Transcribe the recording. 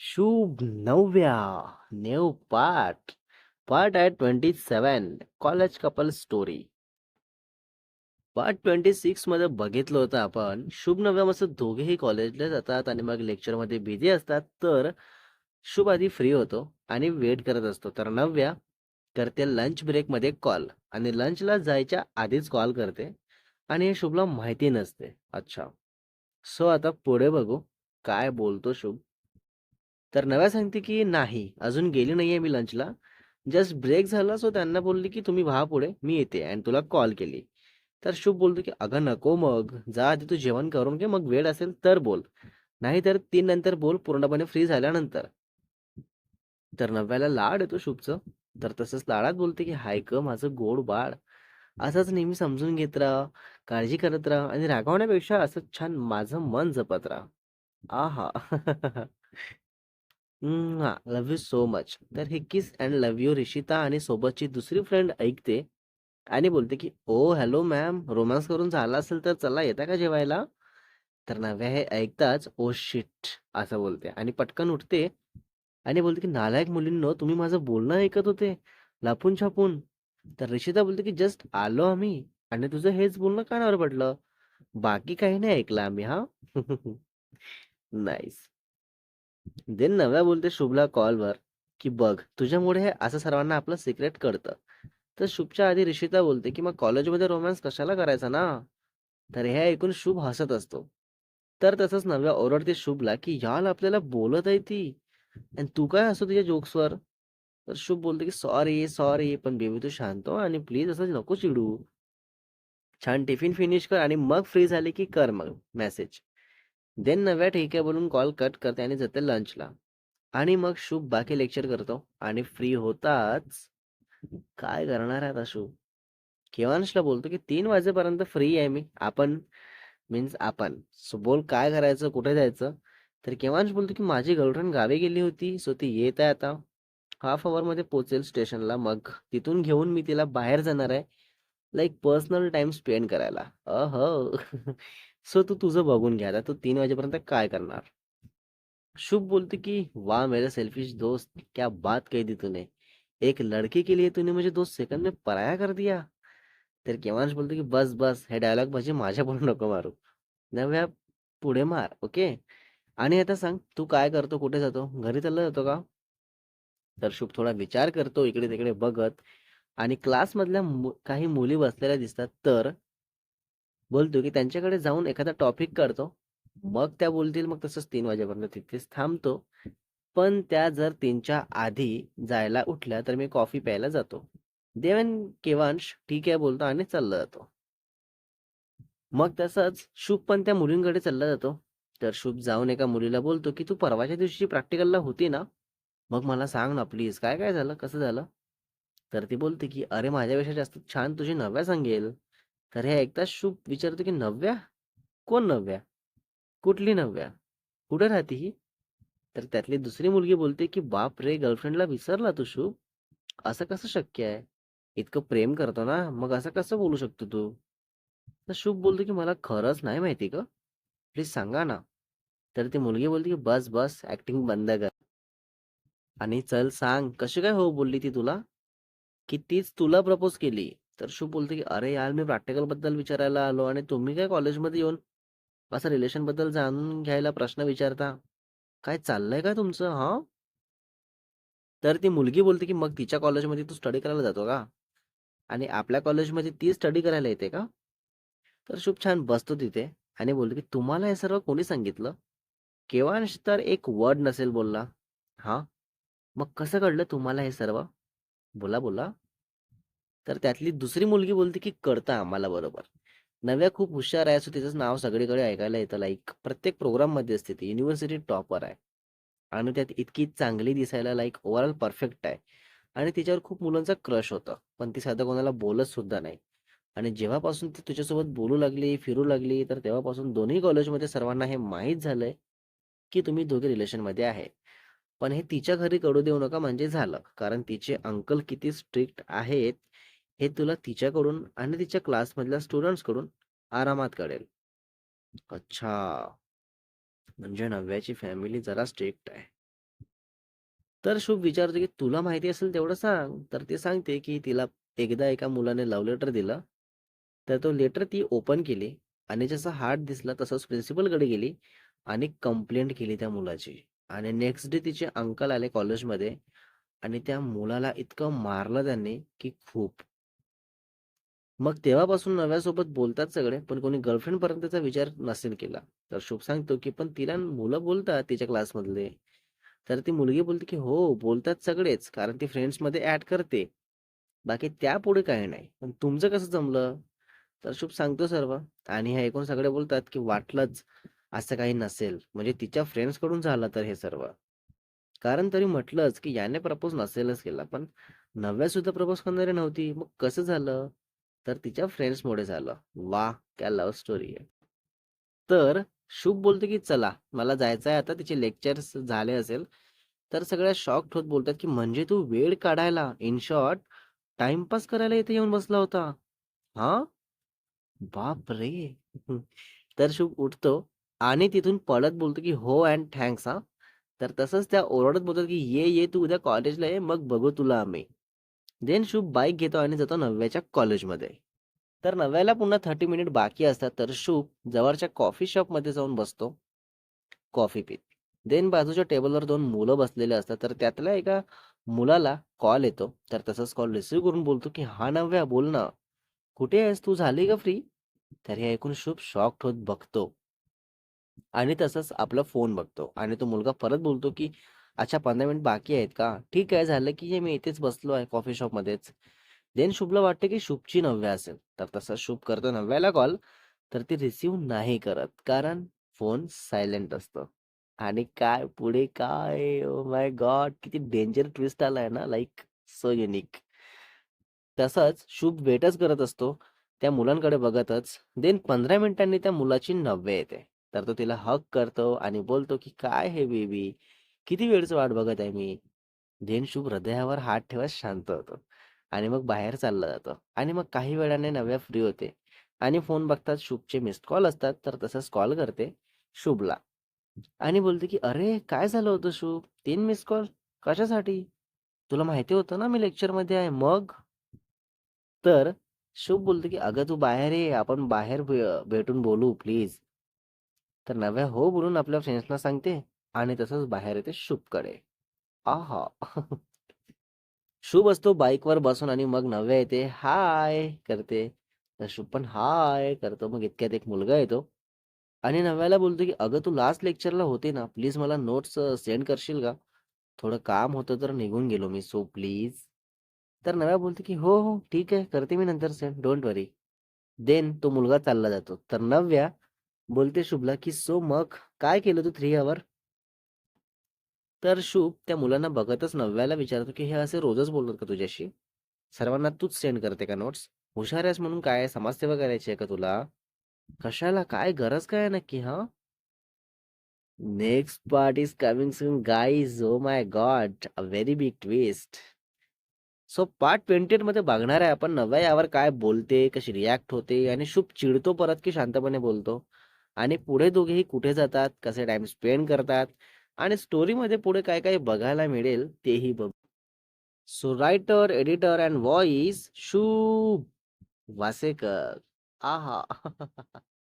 शुभ नवव्या new part part आहे twenty seven college couple story. Part twenty सिक्समध्ये बघितलं होतं आपण शुभ नव्या मस्त दोघेही कॉलेजला जातात आणि मग लेक्चरमध्ये बिझी असतात तर शुभ आधी फ्री होतो आणि वेट करत असतो. तर नव्या करते लंच ब्रेकमध्ये कॉल आणि लंचला जायच्या आधीच कॉल करते आणि हे शुभला माहिती नसते. अच्छा. सो आता पुढे बघू काय बोलतो शुभ? तर नव्या सांगते की नाही अजून गेली नाहीये मी लंचला जस्ट ब्रेक झाला सो त्यांना बोलली की तुम्ही व्हा पुढे मी येते आणि तुला कॉल केली. तर शुभ बोलतो की अगं नको मग जा आधी तू जेवण करून घे मग वेळ असेल तर बोल. नाही तर तीन नंतर बोल पूर्णपणे फ्री झाल्यानंतर. तर नव्याला लाड येतो शुभचं. तर तसंच लाडात बोलते की हाय क माझं गोड बाळ. असंच नेहमी समजून घेत राहा काळजी करत राहा आणि रागावण्यापेक्षा असंच छान माझं मन जपत राहा. आहा. लव्ह यू सो मच तर हे kiss and love you Rishita आणि सोबतची दुसरी फ्रेंड ऐकते आणि बोलते की ओ हॅलो मॅम रोमॅन्स करून झाला असेल तर चला येता का जेवायला? तर नव्या हे ऐकताच ओ शिट असं बोलते आणि पटकन उठते आणि बोलते की नालायक मुलींनो तुम्ही माझं बोलणं ऐकत होते लापून छापून. तर रिशिता बोलते की जस्ट आलो आम्ही आणि तुझं हेच बोलणं कानावर पडलं. बाकी काही नाही ऐकलं आम्ही हा? नाईस देन नव्या बोलते शुभला कॉलवर की बघ तुझ्यामुळे हे असं सर्वांना आपलं सिक्रेट कळतं. तर शुभच्या आधी ऋषिता बोलते की मग कॉलेजमध्ये रोमॅन्स कशाला करायचा ना? तर हे ऐकून शुभ हसत असतो. तर तसंच नव्या ओरडते शुभला की याल आपल्याला बोलत आहे ती. आणि तू काय असतो तुझ्या जोक्सवर? तर शुभ बोलते की सॉरी सॉरी पण बेबी तू शांत हो आणि प्लीज असं नको चिडू. छान टिफिन फिनिश कर आणि मग फ्री झाले की कर मग मेसेज देन नव्या ठीक आहे बोलून कॉल कट करते आणि जाते लंचला आणि मग शुभ बाकी लेक्चर करतो. आणि फ्री होताच. काय करणार आहे आता शुभ? केवांशला बोलतो की तीन वाजेपर्यंत फ्री आहे मी. आपण मीन्स आपण. सो बोल काय करायचं कुठे जायचं? तर केवांश बोलतो की माझी गर्लफ्रेंड गावी गेली होती. सो ती येत आहे आता. हाफमध्ये पोहोचेल स्टेशनला मग तिथून घेऊन मी तिला बाहेर जाणार आहे. लाईक पर्सनल टाइम स्पेंड करायला. अह. सो तू तुझं बघून घ्या. आता तू तीन वाजेपर्यंत काय करणार? शुभ बोलते की वाह मेरा सेल्फिश दोस्त क्या बात कही दी तूने. एक लड़की के लिए तूने मुझे दो सेकंड में पराया कर दिया. तर केवांश बोलतो की बस बस हे डायलॉग म्हणजे माझ्या पण नको मारू. नव्या पुढे मार ओके? आणि आता सांग तू काय करतो कुठे जातो? घरी चालला जातो का? तर शुभ थोडा विचार करतो इकडे तिकडे बघत. आणि क्लासमधल्या मु- काही मुली बसलेल्या दिसतात तर बोलतो की त्यांच्याकडे जाऊन एखादा टॉपिक करतो. मग त्या बोलतील मग तसंच तीन वाजेपर्यंत तिथेच थांबतो. पण त्या जर तीनच्या आधी जायला उठल्या तर मी कॉफी प्यायला जातो. देवन केवांश ठीक आहे बोलतो आणि चालला जातो. मग तसंच शुभ पण त्या मुलींकडे चालला जातो. तर शुभ जाऊन एका मुलीला बोलतो की तू परवाच्या दिवशी प्रॅक्टिकलला होती ना मग मला सांग ना प्लीज काय काय झालं कसं झालं? तर ती बोलते की अरे माझ्यापेक्षा जास्त छान तुझी नव्या सांगेल तर हे ऐकताच शुभ विचारतो की नव्या कोण नव्या कुठली नव्या कुठे राहते ही? तर त्यातली दुसरी मुलगी बोलते की बाप रे गर्लफ्रेंडला विसरला तू शुभ? असं कसं शक्य आहे? इतकं प्रेम करतो ना मग असं कसं बोलू शकतो तू? तर शुभ बोलतो की मला खरंच नाही माहिती का प्लीज सांगा ना. तर ती मुलगी बोलते की बस बस ऍक्टिंग बंद कर. आणि चल सांग कशी काय हो बोलली ती तुला? की तीच तुला प्रपोज केली. तर शुभ बोलते की अरे यार मी प्रॅक्टिकलबद्दल विचारायला आलो आणि तुम्ही काय कॉलेजमध्ये येऊन असं रिलेशनबद्दल जाणून घ्यायला प्रश्न विचारता? काय चाललंय का तुमचं हा? तर ती मुलगी बोलते की मग तिच्या कॉलेजमध्ये तू स्टडी करायला जातो का? आणि आपल्या कॉलेजमध्ये ती स्टडी करायला येते का? तर शुभ छान बसतो तिथे आणि बोलतो की तुम्हाला हे सर्व कोणी सांगितलं? केव्हा तर एक वर्ड नसेल बोलला? हा? मग कसं कळलं तुम्हाला हे सर्व? बोला बोला. तर त्यातली दुसरी मुलगी बोलते की कळतं आम्हाला बरोबर. नव्या खूप हुशार आहे असं तिचं नाव सगळीकडे ऐकायला येतं. लाईक प्रत्येक प्रोग्राममध्ये असते ती. युनिव्हर्सिटी टॉपर आहे. आणि त्यात इतकी चांगली दिसायला लाईक ओव्हरऑल परफेक्ट आहे. आणि तिच्यावर खूप मुलांचा क्रश होता. पण ती साधं कोणाला बोलत सुद्धा नाही. आणि जेव्हापासून ती तुझ्यासोबत बोलू लागली फिरू लागली तर तेव्हापासून दोन्ही कॉलेजमध्ये सर्वांना हे माहीत झालंय की तुम्ही दोघे रिलेशनमध्ये आहे. पण हे तिच्या घरी कळू देऊ नका म्हणजे झालं. कारण तिचे अंकल किती स्ट्रिक्ट आहेत हे तुला तिच्याकडून आणि तिच्या क्लासमधल्या स्टुडंट्सकडून आरामात कळेल. अच्छा. म्हणजे नव्याची फॅमिली जरा स्ट्रिक्ट आहे. तर शुभ विचारतो की तुला माहिती असेल तेवढं सांग. तर ती सांगते की तिला एकदा एका मुलाने लव्ह लेटर दिलं. तर तो लेटर ती ओपन केली आणि जसा हार्ट दिसला तसंच प्रिन्सिपलकडे गेली आणि कंप्लेंट केली त्या मुलाची. आणि नेक्स्ट डे तिचे अंकल आले कॉलेजमध्ये आणि त्या मुलाला इतकं मारलं त्यांनी की खूप. मग तेव्हापासून नव्यासोबत बोलतात सगळे पण कोणी गर्लफ्रेंड पर्यंतचा विचार नसेल केला. तर शुभ सांगतो की पण तिला मुलं बोलतात तिच्या क्लासमधले तर ती मुलगी बोलते की हो बोलतात सगळेच कारण ती फ्रेंड्समध्ये ऍड करते. बाकी त्या पुढे काही नाही. पण तुमचं कसं जमलं? तर शुभ सांगतो सर्व. आणि हे ऐकून सगळे बोलतात की वाटलंच असं काही नसेल. म्हणजे तिच्या फ्रेंड्सकडून झालं तर हे सर्व. कारण तरी म्हटलंच की याने प्रपोज नसेलच केला. पण नव्या सुद्धा प्रपोज करणारी नव्हती. मग कसं झालं? तर तिच्या फ्रेंड्समुळे झालं. वा क्या लव्ह स्टोरी आहे. तर शुभ बोलतो की चला मला जायचं आहे आता तिचे लेक्चर्स झाले असेल तर सगळ्या शॉक होत बोलतात की म्हणजे तू वेळ काढायला? इन शॉर्ट टाइमपास करायला इथे येऊन बसला होता. हा? बाप रे! तर शुभ उठतो आणि तिथून पळत बोलतो की हो अँड थँक्स हा. तर तसंच त्या ओरडत बोलतात की ये ये तू उद्या कॉलेजला ये मग बघू तुला आम्ही. देन शुभ बाईक घेतो आणि जातो नव्याच्या कॉलेजमध्ये. तर नव्याला पुन्हा थर्टी मिनिट बाकी असतात तर शुभ जवळच्या कॉफी शॉपमध्ये जाऊन बसतो. कॉफी पीत. देन बाजूच्या टेबलवर दोन मुलं बसलेले असतात तर त्यातल्या एका मुलाला कॉल येतो. तर तसंच कॉल रिसिव्ह करून बोलतो की हा नव्या बोल ना. कुठे आहेस? तू झाली का फ्री तर हे ऐकून शुभ शॉक्ड होत बघतो. आणि तसंच आपला फोन बघतो. आणि तो मुलगा परत बोलतो की अच्छा पंधरा मिनिट बाकी आहेत का? ठीक आहे झालं की हे मी इथेच बसलो आहे कॉफी शॉपमध्येच देन शुभला वाटते की शुभची नव्या असेल. तर तसं शुभ करतो नव्याला कॉल तर ती रिसिव्ह नाही करत कारण फोन सायलेंट असतो. आणि काय पुढे काय? ओ माय गॉड किती डेंजर ट्विस्ट आलाय ना लाईक सो युनिक. तसंच शुभ वेटच करत असतो त्या मुलांकडे बघतच. देन पंधरा मिनिटांनी त्या मुलाची नव्या येते. तर तो तिला हक करतो आणि बोलतो की काय हे बेबी किती वेळच वाट बघत आहे मी? देन शुभ हृदयावर हात ठेवत शांत होतो. आणि मग बाहेर चाललं जातं. आणि मग काही वेळाने नव्या फ्री होते. आणि फोन बघतात शुभचे मिस्ड कॉल असतात तर तसंच कॉल करते शुभला. आणि बोलते की अरे काय झालं होतं शुभ? तीन मिस कॉल कशासाठी? तुला माहिती होतं ना मी लेक्चरमध्ये आहे मग? तर शुभ बोलते की अगं तू बाहेर ये आपण बाहेर भे- भेटून बोलू प्लीज तर नव्या हो बोलून आपल्या फ्रेंड्सना सांगते. आणि तसंच बाहेर येते शुभकडे. आहा. शुभ असतो बाईकवर बसून आणि मग नव्या येते हाय करते. तर शुभ पण हाय करतो. मग इतक्यात एक मुलगा येतो. आणि नव्याला बोलतो की अगं तू लास्ट लेक्चरला होती ना. प्लीज मला नोट्स सेंड करशील का? थोडं काम होतं तर निघून गेलो मी सो प्लीज तर नव्या बोलतो की हो हो ठीक आहे. करते मी नंतर सेंड डोंट वरी देन तो मुलगा चालला जातो. तर नव्या बोलते शुभला की सो मग काय केलं तू थ्री आवर तर शुभ त्या मुलांना बघतच नव्याला विचारतो की हे असे रोजच बोलतात का तुझ्याशी? सर्वांना तूच सेंड करते का नोट्स हुशार आहेस म्हणून काय समाजसेवा करायची आहे का तुला? कशाला? काय गरज काय आहे नक्की हा? Next part is coming soon guys oh my god a very big twist so part twenty मध्ये बघणार आहे आपण नव्या यावर काय बोलते कशी रिॲक्ट होते आणि शुभ चिडतो परत की शांतपणे बोलतो. आणि पुढे दोघेही कुठे जातात कसे टाइम स्पेंड करतात आणि स्टोरीमध्ये पुढे काय काय बघायला मिळेल तेही बघ. So writer editor and voice Shubh Wasekar. आहा.